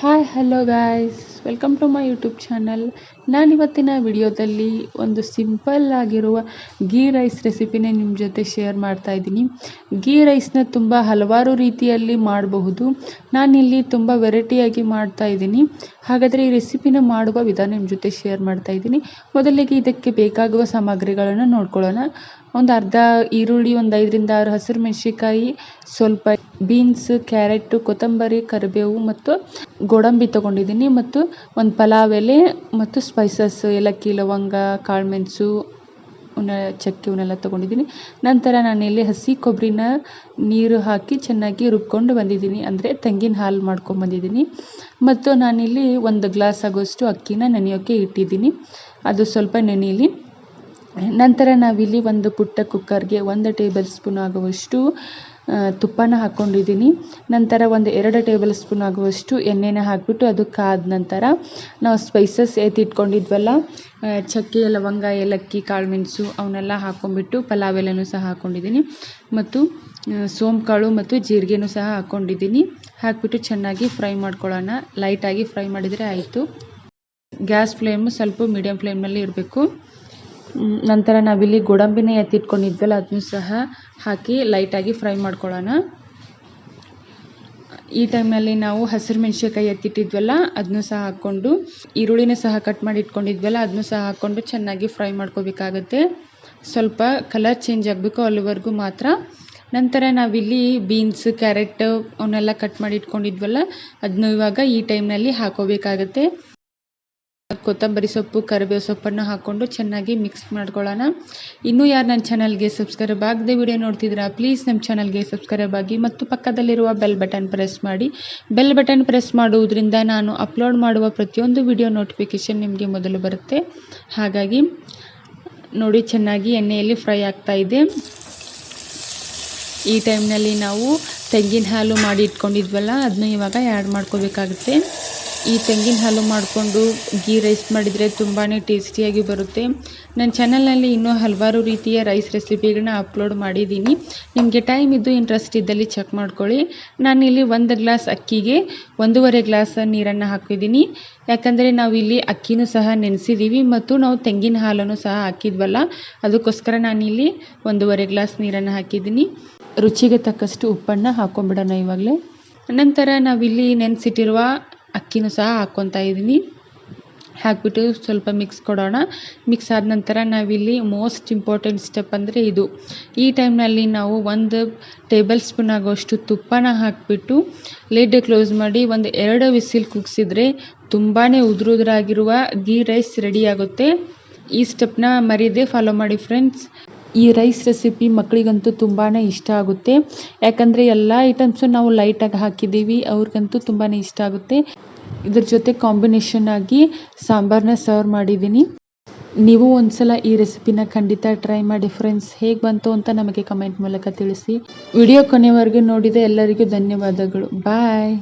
hi hello guys. Welcome to my youtube channel. ನಾನಿವತ್ತಿನ ವಿಡಿಯೋದಲ್ಲಿ ಒಂದು simple ಆಗಿರುವ ಗೀ ರೈಸ್ ರೆಸಿಪಿನೇ ನಿಮ್ಮ ಜೊತೆ ಶೇರ್ ಮಾಡ್ತಾ ಇದ್ದೀನಿ. ಗೀ ರೈಸ್ನ ತುಂಬ ಹಲವಾರು ರೀತಿಯಲ್ಲಿ ಮಾಡಬಹುದು. ನಾನಿಲ್ಲಿ ತುಂಬ ವೆರೈಟಿಯಾಗಿ ಮಾಡ್ತಾ ಇದ್ದೀನಿ. ಹಾಗಾದರೆ ಈ ರೆಸಿಪಿನ ಮಾಡುವ ವಿಧಾನ ನಿಮ್ಮ ಜೊತೆ ಶೇರ್ ಮಾಡ್ತಾ ಇದ್ದೀನಿ. ಮೊದಲಿಗೆ ಇದಕ್ಕೆ ಬೇಕಾಗುವ ಸಾಮಗ್ರಿಗಳನ್ನು ನೋಡ್ಕೊಳ್ಳೋಣ. ಒಂದು ಅರ್ಧ ಈರುಳ್ಳಿ, ಒಂದು ಐದರಿಂದ ಆರು ಹಸಿರು ಮೆಣಸಿನ್ಕಾಯಿ, ಸ್ವಲ್ಪ ಬೀನ್ಸ್ ಕ್ಯಾರೆಟ್ ಕೊತ್ತಂಬರಿ, ಕರಿಬೇವು ಮತ್ತು ಗೋಡಂಬಿ ತೊಗೊಂಡಿದ್ದೀನಿ. ಮತ್ತು ಒಂದು ಪಲಾವ್ ಎಲೆ ಮತ್ತು ಸ್ಪೈಸಸ್ ಏಲಕ್ಕಿ ಲವಂಗ ಕಾಳುಮೆಣಸು ಅವನ್ನ ಚಕ್ಕೆ ಇವನ್ನೆಲ್ಲ ತೊಗೊಂಡಿದ್ದೀನಿ. ನಂತರ ನಾನಿಲ್ಲಿ ಹಸಿ ಕೊಬ್ಬರಿನ ನೀರು ಹಾಕಿ ಚೆನ್ನಾಗಿ ರುಬ್ಕೊಂಡು ಬಂದಿದ್ದೀನಿ. ಅಂದರೆ ತೆಂಗಿನ ಹಾಲು ಮಾಡ್ಕೊಂಡು ಬಂದಿದ್ದೀನಿ. ಮತ್ತು ನಾನಿಲ್ಲಿ ಒಂದು ಗ್ಲಾಸ್ ಆಗೋಷ್ಟು ಅಕ್ಕಿನ ನೆನೆಯೋಕ್ಕೆ ಇಟ್ಟಿದ್ದೀನಿ. ಅದು ಸ್ವಲ್ಪ ನೆನೆಯಲಿ ನಂತರ ನಾವಿಲ್ಲಿ ಒಂದು ಪುಟ್ಟ ಕುಕ್ಕರ್ಗೆ ಒಂದು ಟೇಬಲ್ ಸ್ಪೂನ್ ಆಗುವಷ್ಟು ತುಪ್ಪನ ಹಾಕ್ಕೊಂಡಿದ್ದೀನಿ ನಂತರ ಒಂದು ಎರಡು ಟೇಬಲ್ ಸ್ಪೂನ್ ಆಗುವಷ್ಟು ಎಣ್ಣೆನ ಹಾಕಿಬಿಟ್ಟು ಅದು ಕಾದ ನಂತರ ನಾವು ಸ್ಪೈಸಸ್ ಎತ್ತಿಟ್ಕೊಂಡಿದ್ವಲ್ಲ ಚಕ್ಕೆ, ಲವಂಗ, ಏಲಕ್ಕಿ, ಕಾಳುಮೆಣಸು ಅವನ್ನೆಲ್ಲ ಹಾಕ್ಕೊಂಡ್ಬಿಟ್ಟು ಪಲಾವ್ ಎಲೆನೂ ಸಹ ಹಾಕ್ಕೊಂಡಿದ್ದೀನಿ ಮತ್ತು ಸೋಂಕಾಳು ಮತ್ತು ಜೀರಿಗೆನೂ ಸಹ ಹಾಕ್ಕೊಂಡಿದ್ದೀನಿ ಹಾಕಿಬಿಟ್ಟು ಚೆನ್ನಾಗಿ ಫ್ರೈ ಮಾಡ್ಕೊಳ್ಳೋಣ. ಲೈಟಾಗಿ ಫ್ರೈ ಮಾಡಿದರೆ ಆಯಿತು. ಗ್ಯಾಸ್ ಫ್ಲೇಮು ಸ್ವಲ್ಪ ಮೀಡಿಯಮ್ ಫ್ಲೇಮ್ನಲ್ಲಿ ಇರಬೇಕು. ನಂತರ ನಾವಿಲ್ಲಿ ಗೋಡಂಬಿನ ಎತ್ತಿಟ್ಕೊಂಡಿದ್ವಲ್ಲ ಅದನ್ನು ಸಹ ಹಾಕಿ ಲೈಟಾಗಿ ಫ್ರೈ ಮಾಡ್ಕೊಳ್ಳೋಣ. ಈ ಟೈಮ್ನಲ್ಲಿ ನಾವು ಹಸಿರು ಮೆಣಸಿನ್ಕಾಯಿ ಎತ್ತಿಟ್ಟಿದ್ವಲ್ಲ, ಅದನ್ನು ಸಹ ಹಾಕ್ಕೊಂಡು, ಈರುಳ್ಳಿನ ಸಹ ಕಟ್ ಮಾಡಿ ಇಟ್ಕೊಂಡಿದ್ವಲ್ಲ, ಅದನ್ನು ಸಹ ಹಾಕ್ಕೊಂಡು ಚೆನ್ನಾಗಿ ಫ್ರೈ ಮಾಡ್ಕೋಬೇಕಾಗತ್ತೆ. ಸ್ವಲ್ಪ ಕಲರ್ ಚೇಂಜ್ ಆಗಬೇಕು ಅಲ್ಲಿವರೆಗೂ ಮಾತ್ರ. ನಂತರ ನಾವಿಲ್ಲಿ ಬೀನ್ಸ್ ಕ್ಯಾರೆಟ್ ಅವನ್ನೆಲ್ಲ ಕಟ್ ಮಾಡಿ ಇಟ್ಕೊಂಡಿದ್ವಲ್ಲ, ಅದನ್ನು ಇವಾಗ ಈ ಟೈಮ್ನಲ್ಲಿ ಹಾಕೋಬೇಕಾಗತ್ತೆ ಕೊತ್ತಂಬರಿ ಸೊಪ್ಪು, ಕರಿಬೇವು ಸೊಪ್ಪನ್ನು ಹಾಕ್ಕೊಂಡು ಚೆನ್ನಾಗಿ ಮಿಕ್ಸ್ ಮಾಡ್ಕೊಳ್ಳೋಣ. ಇನ್ನೂ ಯಾರು ನನ್ನ ಚಾನಲ್ಗೆ ಸಬ್ಸ್ಕ್ರೈಬ್ ಆಗದೆ ವಿಡಿಯೋ ನೋಡ್ತಿದ್ದೀರಾ ಪ್ಲೀಸ್ ನಮ್ಮ ಚಾನಲ್ಗೆ ಸಬ್ಸ್ಕ್ರೈಬ್ ಆಗಿ ಮತ್ತು ಪಕ್ಕದಲ್ಲಿರುವ ಬೆಲ್ ಬಟನ್ ಪ್ರೆಸ್ ಮಾಡಿ. ಬೆಲ್ ಬಟನ್ ಪ್ರೆಸ್ ಮಾಡುವುದರಿಂದ ನಾನು ಅಪ್ಲೋಡ್ ಮಾಡುವ ಪ್ರತಿಯೊಂದು ವಿಡಿಯೋ ನೋಟಿಫಿಕೇಷನ್ ನಿಮಗೆ ಮೊದಲು ಬರುತ್ತೆ. ಹಾಗಾಗಿ ನೋಡಿ, ಚೆನ್ನಾಗಿ ಎಣ್ಣೆಯಲ್ಲಿ ಫ್ರೈ ಆಗ್ತಾ ಇದೆ. ಈ ಟೈಮ್ನಲ್ಲಿ ನಾವು ತೆಂಗಿನ ಹಾಲು ಮಾಡಿ ಇಟ್ಕೊಂಡಿದ್ವಲ್ಲ ಅದನ್ನ ಇವಾಗ ಆ್ಯಡ್ ಮಾಡ್ಕೋಬೇಕಾಗುತ್ತೆ. ಈ ತೆಂಗಿನ ಹಾಲು ಮಾಡಿಕೊಂಡು ಗೀ ರೈಸ್ ಮಾಡಿದರೆ ತುಂಬಾ ಟೇಸ್ಟಿಯಾಗಿ ಬರುತ್ತೆ. ನನ್ನ ಚಾನಲ್ನಲ್ಲಿ ಇನ್ನೂ ಹಲವಾರು ರೀತಿಯ ರೈಸ್ ರೆಸಿಪಿಗಳನ್ನ ಅಪ್ಲೋಡ್ ಮಾಡಿದ್ದೀನಿ. ನಿಮಗೆ ಟೈಮ್ ಇದ್ದು ಇಂಟ್ರೆಸ್ಟ್ ಇದ್ದಲ್ಲಿ ಚೆಕ್ ಮಾಡ್ಕೊಳ್ಳಿ. ನಾನಿಲ್ಲಿ ಒಂದು ಗ್ಲಾಸ್ ಅಕ್ಕಿಗೆ ಒಂದೂವರೆ ಗ್ಲಾಸ್ ನೀರನ್ನು ಹಾಕಿದ್ದೀನಿ. ಯಾಕಂದರೆ ನಾವು ಇಲ್ಲಿ ಅಕ್ಕಿನೂ ಸಹ ನೆನೆಸಿದ್ದೀವಿ ಮತ್ತು ನಾವು ತೆಂಗಿನ ಹಾಲನ್ನು ಸಹ ಹಾಕಿದ್ವಲ್ಲ, ಅದಕ್ಕೋಸ್ಕರ ನಾನಿಲ್ಲಿ ಒಂದೂವರೆ ಗ್ಲಾಸ್ ನೀರನ್ನು ಹಾಕಿದ್ದೀನಿ. ರುಚಿಗೆ ತಕ್ಕಷ್ಟು ಉಪ್ಪನ್ನು ಹಾಕ್ಕೊಂಬಿಡೋಣ ಇವಾಗಲೇ. ನಂತರ ನಾವಿಲ್ಲಿ ನೆನೆಸಿಟ್ಟಿರುವ ಅಕ್ಕಿನೂ ಸಹ ಹಾಕ್ಕೊತಾ ಇದ್ದೀನಿ. ಹಾಕಿಬಿಟ್ಟು ಸ್ವಲ್ಪ ಮಿಕ್ಸ್ ಕೊಡೋಣ. ಮಿಕ್ಸ್ ಆದ ನಂತರ ನಾವಿಲ್ಲಿ ಮೋಸ್ಟ್ ಇಂಪಾರ್ಟೆಂಟ್ ಸ್ಟೆಪ್ ಅಂದರೆ ಇದು. ಈ ಟೈಮ್ನಲ್ಲಿ ನಾವು ಒಂದು ಟೇಬಲ್ ಸ್ಪೂನ್ ಆಗೋಷ್ಟು ತುಪ್ಪನ ಹಾಕಿಬಿಟ್ಟು ಲಿಡ್ ಕ್ಲೋಸ್ ಮಾಡಿ ಒಂದು ಎರಡು ವಿಸಿಲ್ ಕುಗ್ಸಿದ್ರೆ ತುಂಬಾ ಉದುರುದ್ರಾಗಿರುವ ಗೀ ರೈಸ್ ರೆಡಿಯಾಗುತ್ತೆ ಈ ಸ್ಟೆಪ್ನ ಮರೀದೆ ಫಾಲೋ ಮಾಡಿ ಫ್ರೆಂಡ್ಸ್ ಈ ರೈಸ್ ರೆಸಿಪಿ ಮಕ್ಕಳಿಗಂತೂ ತುಂಬಾ ಇಷ್ಟ ಆಗುತ್ತೆ. ಯಾಕಂದರೆ ಎಲ್ಲ ಐಟಮ್ಸು ನಾವು ಲೈಟಾಗಿ ಹಾಕಿದ್ದೀವಿ, ಅವ್ರಿಗಂತೂ ತುಂಬಾ ಇಷ್ಟ ಆಗುತ್ತೆ. ಇದ್ರ ಜೊತೆ ಕಾಂಬಿನೇಷನ್ ಆಗಿ ಸಾಂಬಾರನ್ನ ಸರ್ವ್ ಮಾಡಿದ್ದೀನಿ. ನೀವು ಒಂದ್ಸಲ ಈ ರೆಸಿಪಿನ ಖಂಡಿತ ಟ್ರೈ ಮಾಡಿ ಫ್ರೆಂಡ್ಸ್ ಹೇಗೆ ಬಂತು ಅಂತ ನಮಗೆ ಕಮೆಂಟ್ ಮೂಲಕ ತಿಳಿಸಿ. ವಿಡಿಯೋ ಕೊನೆವರೆಗೂ ನೋಡಿದ ಎಲ್ಲರಿಗೂ ಧನ್ಯವಾದಗಳು. ಬಾಯ್